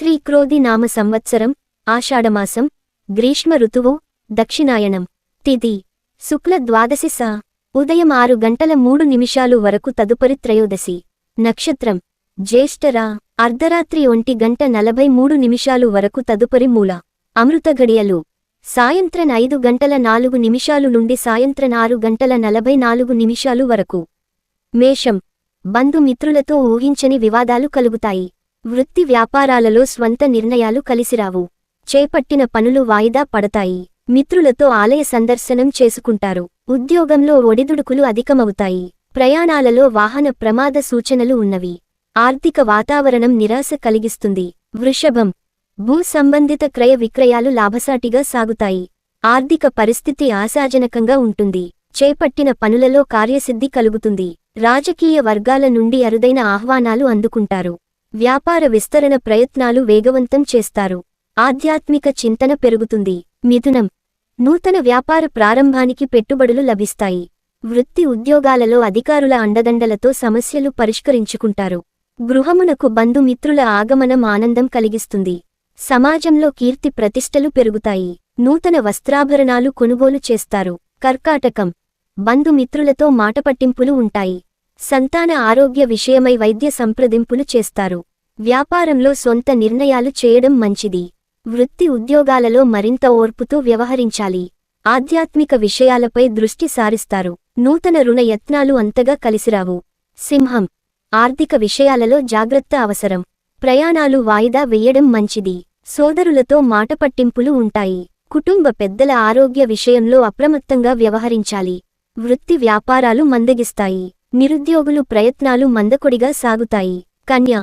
శ్రీక్రోధి నామ సంవత్సరం ఆషాఢమాసం గ్రీష్మ ఋతువు దక్షిణాయనం తిథి శుక్ల ద్వాదశి స ఉదయం ఆరు గంటల మూడు నిమిషాలు వరకు తదుపరి త్రయోదశి నక్షత్రం జ్యేష్ఠరా అర్ధరాత్రి ఒంటి గంట నలభై మూడు నిమిషాలు వరకు తదుపరి మూల అమృతఘడియలు సాయంత్రం ఐదు గంటల నాలుగు నిమిషాలు నుండి సాయంత్రం ఆరు గంటల నలభై నాలుగు నిమిషాలు వరకు. మేషం బంధుమిత్రులతో ఊహించని వివాదాలు కలుగుతాయి. వృత్తి వ్యాపారాలలో స్వంత నిర్ణయాలు కలిసిరావు. చేపట్టిన పనులు వాయిదా పడతాయి. మిత్రులతో ఆలయ సందర్శనం చేసుకుంటారు. ఉద్యోగంలో ఒడిదుడుకులు అధికమవుతాయి. ప్రయాణాలలో వాహన ప్రమాద సూచనలు ఉన్నవి. ఆర్థిక వాతావరణం నిరాశ కలిగిస్తుంది. వృషభం. భూ సంబంధిత క్రయ విక్రయాలు లాభసాటిగా సాగుతాయి. ఆర్థిక పరిస్థితి ఆశాజనకంగా ఉంటుంది. చేపట్టిన పనులలో కార్యసిద్ధి కలుగుతుంది. రాజకీయ వర్గాల నుండి అరుదైన ఆహ్వానాలు అందుకుంటారు. వ్యాపార విస్తరణ ప్రయత్నాలు వేగవంతం చేస్తారు. ఆధ్యాత్మిక చింతన పెరుగుతుంది. మిథునం. నూతన వ్యాపార ప్రారంభానికి పెట్టుబడులు లభిస్తాయి. వృత్తి ఉద్యోగాలలో అధికారుల అండదండలతో సమస్యలు పరిష్కరించుకుంటారు. గృహమునకు బంధుమిత్రుల ఆగమనం ఆనందం కలిగిస్తుంది. సమాజంలో కీర్తి ప్రతిష్టలు పెరుగుతాయి. నూతన వస్త్రాభరణాలు కొనుగోలు చేస్తారు. కర్కాటకం. బంధుమిత్రులతో మాటపట్టింపులు ఉంటాయి. సంతాన ఆరోగ్య విషయమై వైద్య సంప్రదింపులు చేస్తారు. వ్యాపారంలో సొంత నిర్ణయాలు చేయడం మంచిది. వృత్తి ఉద్యోగాలలో మరింత ఓర్పుతో వ్యవహరించాలి. ఆధ్యాత్మిక విషయాలపై దృష్టి సారిస్తారు. నూతన రుణ యత్నాలు అంతగా కలిసిరావు. సింహం. ఆర్థిక విషయాలలో జాగ్రత్త అవసరం. ప్రయాణాలు వాయిదా వెయ్యడం మంచిది. సోదరులతో మాటపట్టింపులు ఉంటాయి. కుటుంబ పెద్దల ఆరోగ్య విషయంలో అప్రమత్తంగా వ్యవహరించాలి. వృత్తి వ్యాపారాలు మందగిస్తాయి. నిరుద్యోగులు ప్రయత్నాలు మందకొడిగా సాగుతాయి. కన్య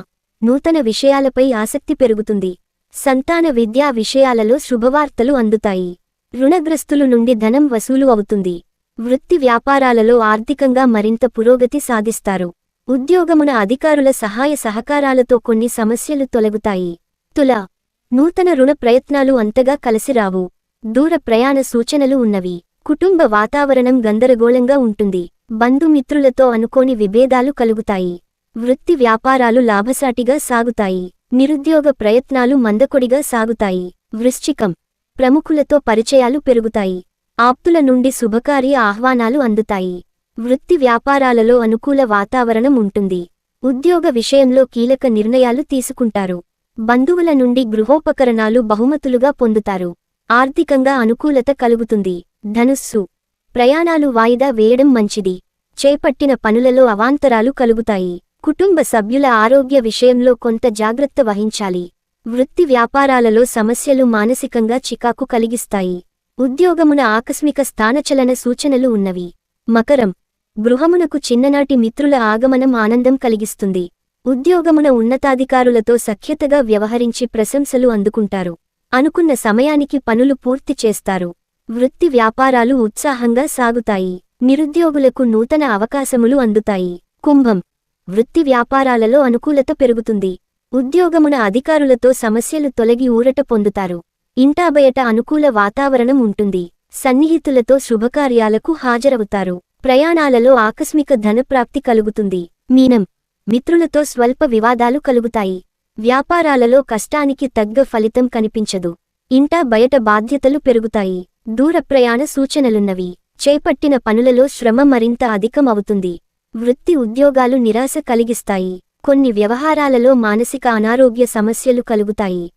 నూతన విషయాలపై ఆసక్తి పెరుగుతుంది. సంతాన విద్యా విషయాలలో శుభవార్తలు అందుతాయి. రుణగ్రస్తులు నుండి ధనం వసూలు అవుతుంది. వృత్తి వ్యాపారాలలో ఆర్థికంగా మరింత పురోగతి సాధిస్తారు. ఉద్యోగమున అధికారుల సహాయ సహకారాలతో కొన్ని సమస్యలు తొలగుతాయి. తుల నూతన రుణ ప్రయత్నాలు అంతగా కలిసిరావు దూర ప్రయాణ సూచనలు ఉన్నవి. కుటుంబ వాతావరణం గందరగోళంగా ఉంటుంది. బంధుమిత్రులతో అనుకోని విభేదాలు కలుగుతాయి. వృత్తి వ్యాపారాలు లాభసాటిగా సాగుతాయి. నిరుద్యోగ ప్రయత్నాలు మందకొడిగా సాగుతాయి. వృశ్చికం. ప్రముఖులతో పరిచయాలు పెరుగుతాయి. ఆప్తుల నుండి శుభకార్య ఆహ్వానాలు అందుతాయి. వృత్తి వ్యాపారాలలో అనుకూల వాతావరణం ఉంటుంది. ఉద్యోగ విషయంలో కీలక నిర్ణయాలు తీసుకుంటారు. బంధువుల నుండి గృహోపకరణాలు బహుమతులుగా పొందుతారు. ఆర్థికంగా అనుకూలత కలుగుతుంది. ధనుస్సు. ప్రయాణాలు వాయిదా వేయడం మంచిది. చేపట్టిన పనులలో అవాంతరాలు కలుగుతాయి. కుటుంబ సభ్యుల ఆరోగ్య విషయంలో కొంత జాగ్రత్త వహించాలి. వృత్తి వ్యాపారాలలో సమస్యలు మానసికంగా చికాకు కలిగిస్తాయి. ఉద్యోగమున ఆకస్మిక స్థానచలన సూచనలు ఉన్నవి. మకరం. గృహమునకు చిన్ననాటి మిత్రుల ఆగమనం ఆనందం కలిగిస్తుంది. ఉద్యోగమున ఉన్నతాధికారులతో సఖ్యతగా వ్యవహరించి ప్రశంసలు అందుకుంటారు. అనుకున్న సమయానికి పనులు పూర్తి చేస్తారు. వృత్తి వ్యాపారాలు ఉత్సాహంగా సాగుతాయి. నిరుద్యోగులకు నూతన అవకాశములు అందుతాయి. కుంభం. వృత్తి వ్యాపారాలలో అనుకూలత పెరుగుతుంది. ఉద్యోగమున అధికారులతో సమస్యలు తొలగి ఊరట పొందుతారు. ఇంటాబయట అనుకూల వాతావరణం ఉంటుంది. సన్నిహితులతో శుభకార్యాలకు హాజరవుతారు. ప్రయాణాలలో ఆకస్మిక ధనప్రాప్తి కలుగుతుంది. మీనం. మిత్రులతో స్వల్ప వివాదాలు కలుగుతాయి. వ్యాపారాలలో కష్టానికి తగ్గ ఫలితం కనిపించదు. ఇంటా బయట బాధ్యతలు పెరుగుతాయి. దూర ప్రయాణ సూచనలున్నవి. చేపట్టిన పనులలో శ్రమ మరింత అధికమవుతుంది. వృత్తి ఉద్యోగాలు నిరాశ కలిగిస్తాయి. కొన్ని వ్యవహారాలలో మానసిక అనారోగ్య సమస్యలు కలుగుతాయి.